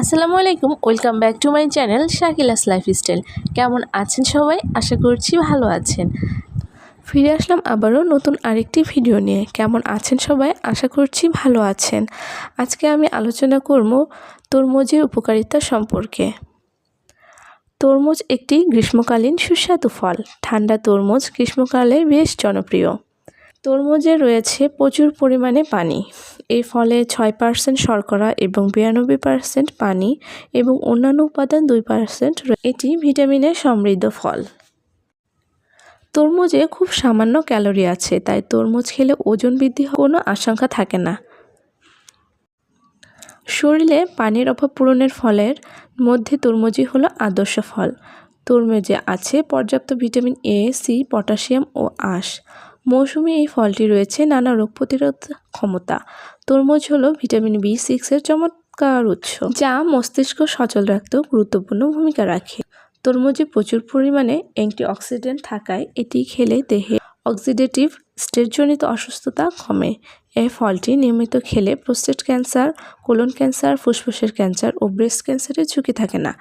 আসসালামু আলাইকুম, welcome back to my channel Shakila's lifestyle. কেমন আছেন সবাই? আশা করছি ভালো আছেন। ফিরে আসলাম আবারও নতুন আরেকটি ভিডিও নিয়ে। কেমন আছেন সবাই? আশা করছি ভালো আছেন। আজকে আমি আলোচনা করব তরমুজের উপকারিতা সম্পর্কে। তরমুজ একটি গ্রীষ্মকালীন সুস্বাদু ফল। ঠান্ডা তরমুজ গ্রীষ্মকালে বেশ জনপ্রিয়। তরমুজে রয়েছে প্রচুর পরিমাণে পানি। এর ফলে ছয় পার্সেন্ট শর্করা এবং বিরানব্বই পার্সেন্ট পানি এবং অন্যান্য উপাদান দুই পার্সেন্ট এটি ভিটামিনে সমৃদ্ধ ফল। তরমুজে খুব সামান্য ক্যালোরি আছে, তাই তরমুজ খেলে ওজন বৃদ্ধি কোনো আশঙ্কা থাকে না। শরীরে পানির অভাব পূরণের ফলের মধ্যে তরমুজই হলো আদর্শ ফল। তরমুজে আছে পর্যাপ্ত ভিটামিন এ, সি, পটাশিয়াম ও আঁশ। মৌসুমি এই ফলটি রয়েছে নানা রোগ প্রতিরোধ ক্ষমতা। তরমুজ হলো ভিটামিন বি সিক্সের চমৎকার উৎস, যা মস্তিষ্ক সচল রাখতেও গুরুত্বপূর্ণ ভূমিকা রাখে। তরমুজে প্রচুর পরিমাণে অ্যান্টিঅক্সিডেন্ট থাকায় এটি খেলে দেহে অক্সিডেটিভ স্টেটজনিত অসুস্থতা কমে। এই ফলটি নিয়মিত খেলে প্রোস্টেট ক্যান্সার, কোলন ক্যান্সার, ফুসফুসের ক্যান্সার ও ব্রেস্ট ক্যান্সারের ঝুঁকি থাকে না।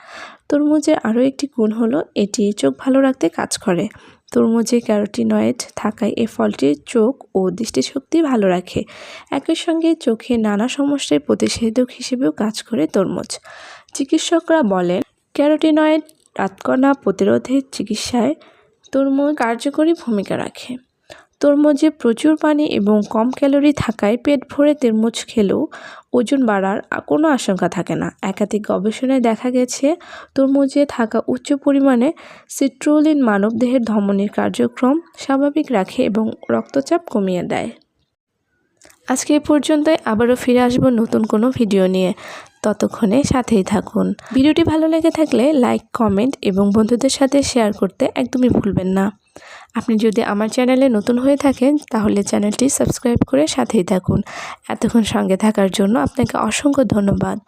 তরমুজের আরও একটি গুণ হলো এটি চোখ ভালো রাখতে কাজ করে। তরমুজে ক্যারোটিনয়েড থাকায় এ ফলটি চোখ ও দৃষ্টিশক্তি ভালো রাখে। একই সঙ্গে চোখে নানা সমস্যার প্রতিষেধক হিসেবেও কাজ করে তরমুজ। চিকিৎসকরা বলেন, ক্যারোটিনয়েড রাতকণা প্রতিরোধের চিকিৎসায় তরমুজ কার্যকরী ভূমিকা রাখে। তরমুজে প্রচুর পানি এবং কম ক্যালোরি থাকায় পেট ভরে তরমুজ খেলেও ওজন বাড়ার কোনো আশঙ্কা থাকে না। একাধিক গবেষণায় দেখা গেছে, তরমুজে থাকা উচ্চ পরিমাণে সিট্রোলিন মানবদেহের ধমনির কার্যক্রম স্বাভাবিক রাখে এবং রক্তচাপ কমিয়ে দেয়। আজকে এ পর্যন্তই। আবারও ফিরে আসব নতুন কোনো ভিডিও নিয়ে। ততক্ষণে সাথেই থাকুন। ভিডিওটি ভালো লেগে থাকলে লাইক, কমেন্ট এবং বন্ধুদের সাথে শেয়ার করতে একদমই ভুলবেন না। আপনি যদি আমার চ্যানেলে নতুন হয়ে থাকেন, তাহলে চ্যানেলটি সাবস্ক্রাইব করে সাথেই থাকুন। এতক্ষণ সঙ্গে থাকার জন্য আপনাকে অসংখ্য ধন্যবাদ।